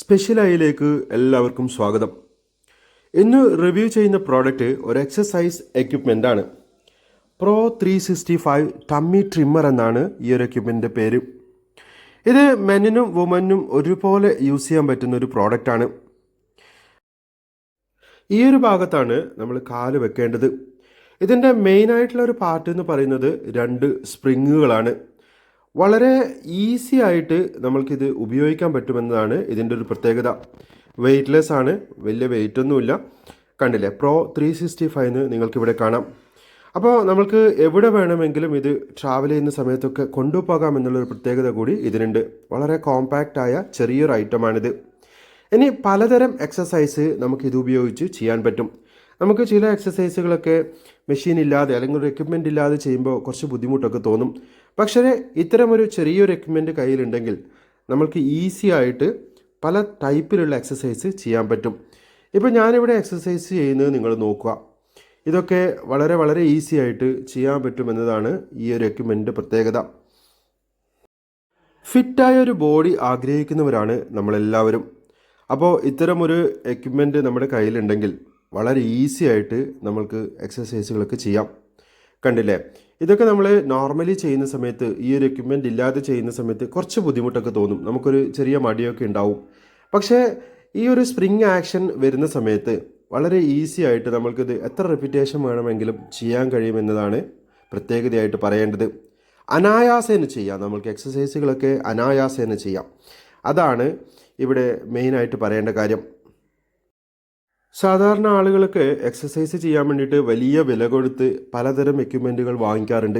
Special ആയിലേക്ക് എല്ലാവർക്കും സ്വാഗതം. ഇന്ന് റിവ്യൂ ചെയ്യുന്ന പ്രോഡക്റ്റ് ഒരു എക്സസൈസ് എക്യുപ്മെന്റ് ആണ്. Pro three sixty five tummy trimmer എന്നാണ് ഈ ഒരു എക്യുപ്മെന്റിന്റെ പേര്. ഇത് മെന്നിനും വുമനും ഒരുപോലെ യൂസ് ചെയ്യാൻ പറ്റുന്ന ഒരു പ്രോഡക്റ്റാണ് ഈ ഒരു ഭാഗത്താണ് നമ്മൾ കാൽ വെക്കേണ്ടത്. ഇതിന്റെ മെയിനായിട്ടുള്ള ഒരു പാർട്ട് എന്ന് പറയുന്നത് രണ്ട് സ്പ്രിങ്ങുകളാണ് വളരെ ഈസി ആയിട്ട് നമ്മൾക്കിത് ഉപയോഗിക്കാൻ പറ്റുമെന്നതാണ് ഇതിന്റെ ഒരു പ്രത്യേകത. വെയ്റ്റ്ലെസ് ആണ്. വലിയ വെയിറ്റ് ഒന്നുമില്ല. കണ്ടില്ലേ? പ്രോ ത്രീ സിക്സ്റ്റി ഫൈവ് നിങ്ങൾക്കിവിടെ കാണാം. അപ്പോൾ നമ്മൾക്ക് എവിടെ വേണമെങ്കിലും ഇത് ട്രാവൽ ചെയ്യുന്ന സമയത്തൊക്കെ കൊണ്ടുപോകാം എന്നുള്ളൊരു പ്രത്യേകത കൂടി ഇതിനുണ്ട്. വളരെ കോമ്പാക്റ്റ് ആയ ചെറിയൊരു ഐറ്റമാണിത് ഇനി പലതരം എക്സസൈസ് നമുക്ക് ഇത് ഉപയോഗിച്ച് ചെയ്യാൻ പറ്റും. നമുക്ക് ചില എക്സസൈസുകളൊക്കെ മെഷീൻ ഇല്ലാതെ അല്ലെങ്കിൽ ഒരു എക്യുപ്മെന്റ് ഇല്ലാതെ ചെയ്യുമ്പോൾ കുറച്ച് ബുദ്ധിമുട്ടൊക്കെ തോന്നും. പക്ഷേ ഇത്തരമൊരു ചെറിയൊരു എക്യുപ്മെന്റ് കയ്യിലുണ്ടെങ്കിൽ നമ്മൾക്ക് ഈസി ആയിട്ട് പല ടൈപ്പിലുള്ള എക്സസൈസ് ചെയ്യാൻ പറ്റും. ഇപ്പോൾ ഞാനിവിടെ എക്സസൈസ് ചെയ്യുന്നത് നിങ്ങൾ നോക്കുക. ഇതൊക്കെ വളരെ വളരെ ഈസി ആയിട്ട് ചെയ്യാൻ പറ്റുമെന്നതാണ് ഈ ഒരു എക്യുപ്മെന്റ് പ്രത്യേകത. ഫിറ്റായ ഒരു ബോഡി ആഗ്രഹിക്കുന്നവരാണ് നമ്മളെല്ലാവരും. അപ്പോൾ ഇത്തരമൊരു എക്യുപ്മെന്റ് നമ്മുടെ കയ്യിലുണ്ടെങ്കിൽ വളരെ ഈസി ആയിട്ട് നമ്മൾക്ക് എക്സസൈസുകളൊക്കെ ചെയ്യാം. കണ്ടില്ലേ? ഇതൊക്കെ നമ്മൾ നോർമലി ചെയ്യുന്ന സമയത്ത് ഈ ഒരു എക്യുപ്മെന്റ് ഇല്ലാതെ ചെയ്യുന്ന സമയത്ത് കുറച്ച് ബുദ്ധിമുട്ടൊക്കെ തോന്നും. നമുക്കൊരു ചെറിയ മടിയൊക്കെ ഉണ്ടാവും. പക്ഷേ ഈ ഒരു സ്പ്രിങ് ആക്ഷൻ വരുന്ന സമയത്ത് വളരെ ഈസി ആയിട്ട് നമ്മൾക്കിത് എത്ര റെപ്യൂട്ടേഷൻ വേണമെങ്കിലും ചെയ്യാൻ കഴിയുമെന്നതാണ് പ്രത്യേകതയായിട്ട് പറയേണ്ടത്. അനായാസേന ചെയ്യാം. നമുക്ക് എക്സസൈസുകളൊക്കെ അനായാസേന ചെയ്യാം. അതാണ് ഇവിടെ മെയിനായിട്ട് പറയേണ്ട കാര്യം. സാധാരണ ആളുകൾക്ക് എക്സസൈസ് ചെയ്യാൻ വേണ്ടിയിട്ട് വലിയ വില കൊടുത്ത് പലതരം എക്യുപ്മെന്റുകൾ വാങ്ങിക്കാറുണ്ട്.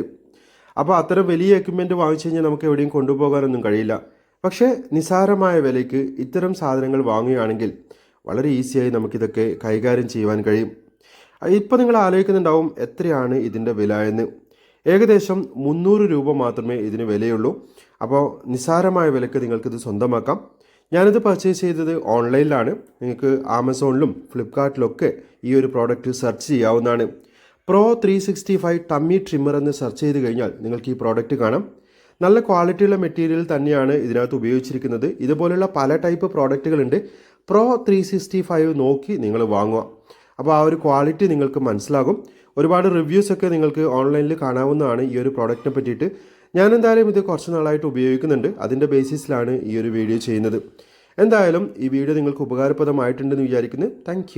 അപ്പോൾ അത്തരം വലിയ എക്യുപ്മെന്റ് വാങ്ങിച്ചു കഴിഞ്ഞാൽ നമുക്ക് എവിടെയും കൊണ്ടുപോകാനൊന്നും കഴിയില്ല. പക്ഷേ നിസാരമായ വിലയ്ക്ക് ഇത്തരം സാധനങ്ങൾ വാങ്ങുകയാണെങ്കിൽ വളരെ ഈസിയായി നമുക്കിതൊക്കെ കൈകാര്യം ചെയ്യുവാൻ കഴിയും. ഇപ്പോൾ നിങ്ങൾ ആലോചിക്കുന്നുണ്ടാവും എത്രയാണ് ഇതിന്റെ വില എന്ന്. ഏകദേശം മുന്നൂറ് രൂപ മാത്രമേ ഇതിന് വിലയുള്ളൂ. അപ്പോൾ നിസ്സാരമായ വിലക്ക് നിങ്ങൾക്കിത് സ്വന്തമാക്കാം. ഞാനിത് പർച്ചേസ് ചെയ്തത് ഓൺലൈനിലാണ്. നിങ്ങൾക്ക് ആമസോണിലും ഫ്ലിപ്കാർട്ടിലൊക്കെ ഈ ഒരു പ്രോഡക്റ്റ് സെർച്ച് ചെയ്യാവുന്നതാണ്. Pro three sixty five tummy trimmer എന്ന് സെർച്ച് ചെയ്ത് കഴിഞ്ഞാൽ നിങ്ങൾക്ക് ഈ പ്രോഡക്റ്റ് കാണാം. നല്ല ക്വാളിറ്റിയുള്ള മെറ്റീരിയൽ തന്നെയാണ് ഇതിനകത്ത് ഉപയോഗിച്ചിരിക്കുന്നത്. ഇതുപോലുള്ള പല ടൈപ്പ് പ്രോഡക്റ്റുകളുണ്ട് പ്രോ ത്രീ സിക്സ്റ്റി ഫൈവ് നോക്കി നിങ്ങൾ വാങ്ങുക. അപ്പോൾ ആ ഒരു ക്വാളിറ്റി നിങ്ങൾക്ക് മനസ്സിലാകും. ഒരുപാട് റിവ്യൂസ് ഒക്കെ നിങ്ങൾക്ക് ഓൺലൈനിൽ കാണാവുന്നതാണ് ഈ ഒരു പ്രോഡക്റ്റിനെ പറ്റിയിട്ട്. ഞാൻ എന്തായാലും ഇത് കുറച്ച് നാളായിട്ട് ഉപയോഗിക്കുന്നുണ്ട്. അതിന്റെ ബേസിസിലാണ് ഈ ഒരു വീഡിയോ ചെയ്യുന്നത്. എന്തായാലും ഈ വീഡിയോ നിങ്ങൾക്ക് ഉപകാരപ്രദമായിട്ടുണ്ടെന്ന് വിചാരിക്കുന്നു. താങ്ക്